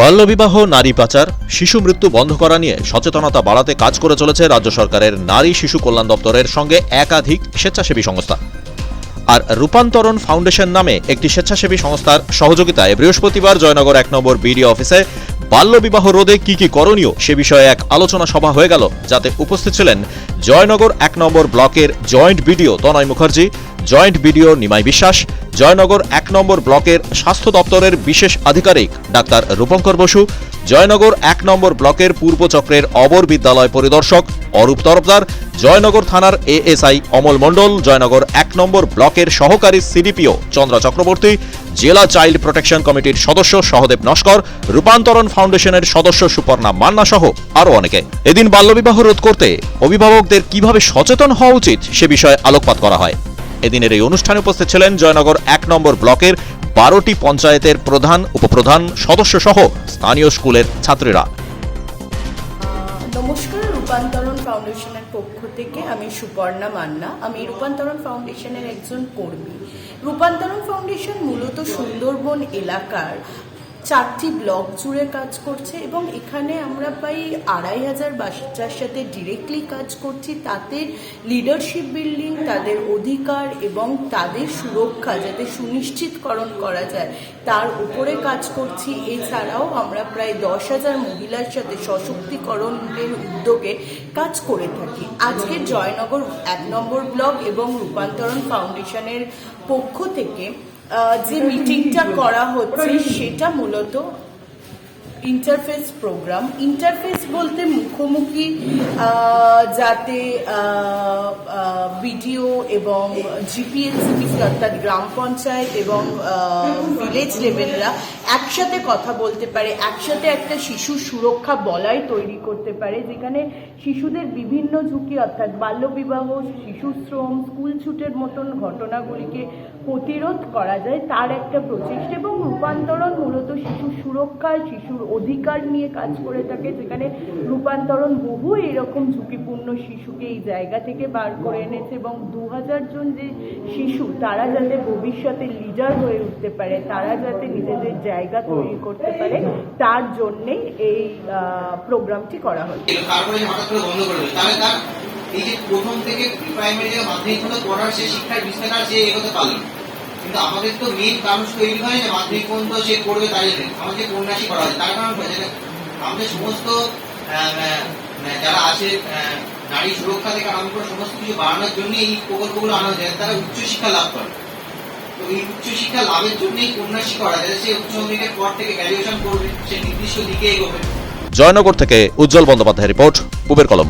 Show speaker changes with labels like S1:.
S1: বাল্যবিবাহ নারী পাচার, শিশু মৃত্যু বন্ধ করা নিয়ে সচেতনতা বাড়াতে কাজ করে চলেছে রাজ্য সরকারের নারী শিশু কল্যাণ দপ্তরের সঙ্গে একাধিক স্বেচ্ছাসেবী সংস্থা। আর রূপান্তরণ ফাউন্ডেশন নামে একটি স্বেচ্ছাসেবী সংস্থার সহযোগিতায় বৃহস্পতিবার জয়নগর এক নম্বর বিডিও অফিসে বাল্যবিবাহ রোধে কি কি করণীয় সে বিষয়ে এক আলোচনা সভা হয়ে গেল, যাতে উপস্থিত ছিলেন জয়নগর এক নম্বর ব্লকের joint BDO Tanay Mukherjee, joint BDO Nimai Biswas Joynagar এক নম্বর ব্লকের স্বাস্থ্য দপ্তরের বিশেষ আধিকারিক ডাক্তার রূপঙ্কর বসু, জয়নগর এক নম্বর ব্লকের পূর্ব চক্রের অবর বিদ্যালয় পরিদর্শক অরূপ তরফদার, জয়নগর থানার এএসআই অমল মণ্ডল, জয়নগর এক নম্বর ব্লকের সহকারী সিডিপিও চন্দ্রা চক্রবর্তী, জেলা চাইল্ড প্রোটেকশন কমিটির সদস্য সহদেব নস্কর, রূপান্তরণ ফাউন্ডেশনের সদস্য সুপর্ণা মান্না সহ আরও অনেকে। এদিন বাল্যবিবাহ রোধ করতে অভিভাবকদের কীভাবে সচেতন হওয়া উচিত সে বিষয়ে আলোকপাত করা হয়। এদিনের এই অনুষ্ঠানে উপস্থিত ছিলেন জয়নগর এক নম্বর ব্লকের বারোটি পঞ্চায়েতের প্রধান, উপপ্রধান সদস্য সহ স্থানীয় স্কুলের ছাত্রীরা।
S2: নমস্কার, রূপান্তরণ ফাউন্ডেশনের পক্ষ থেকে আমি সুপর্ণা মান্না। আমি রূপান্তরণ ফাউন্ডেশনের একজন কর্মী। রূপান্তরণ ফাউন্ডেশন মূলত সুন্দরবন এলাকার চারটি ব্লক জুড়ে কাজ করছে এবং এখানে আমরা প্রায় আড়াই হাজার বাচ্চার সাথে ডিরেক্টলি কাজ করছি। তাদের লিডারশিপ বিল্ডিং তাদের অধিকার এবং তাদের সুরক্ষা যাতে সুনিশ্চিতকরণ করা যায়, তার উপরে কাজ করছি। এছাড়াও আমরা প্রায় দশ হাজার মহিলার সাথে সশক্তিকরণের উদ্যোগে কাজ করে থাকি। আজকে জয়নগর এক নম্বর ব্লক এবং রূপান্তরণ ফাউন্ডেশনের পক্ষ থেকে যে মিটিংটা করা হচ্ছে সেটা মূলত ইন্টারফেস প্রোগ্রাম ইন্টারফেস বলতে মুখোমুখি যাতে বিডিও এবং জিপিএলসি অর্থাৎ গ্রাম পঞ্চায়েত এবং ভিলেজ লেভেলরা একসাথে কথা বলতে পারে, একসাথে একটা শিশু সুরক্ষা বলয় তৈরি করতে পারে, যেখানে শিশুদের বিভিন্ন ঝুঁকি অর্থাৎ বাল্যবিবাহ, শিশু শ্রম, স্কুল ছুটের মতন ঘটনাগুলিকে প্রতিরোধ করা যায়, তার একটা প্রচেষ্টা এবং রূপান্তরণ মূলত শিশু সুরক্ষা, শিশুর অধিকার নিয়ে কাজ করে থাকে, যেখানে রূপান্তরণ বহু এরকম ঝুঁকিপূর্ণ শিশুকে এই জায়গা থেকে বার করে এনেছে এবং দু হাজার জন যে শিশু, তারা যাতে ভবিষ্যতে লিডার হয়ে উঠতে পারে, তারা যাতে নিজেদের জায়গা তৈরি করতে পারে, তার জন্যেই এই প্রোগ্রামটি করা
S3: মেন জন্য। আমাদের সমস্ত যারা আছে নারী সুরক্ষা থেকে আরম্ভ করে সমস্ত কিছু বাড়ানোর জন্য এই প্রকল্পগুলো আনা যায়, তারা উচ্চশিক্ষা লাভ করে। তো এই উচ্চশিক্ষা লাভের জন্যই কন্যাশ্রী করা যায়, সে উচ্চ মাধ্যমিকের পর থেকে গ্র্যাজুয়েশন করবে, সে নির্দিষ্ট দিকে এগোবে।
S1: জয়নগর থেকে উজ্জ্বল বন্দ্যোপাধ্যায় রিপোর্ট পুবের কলম।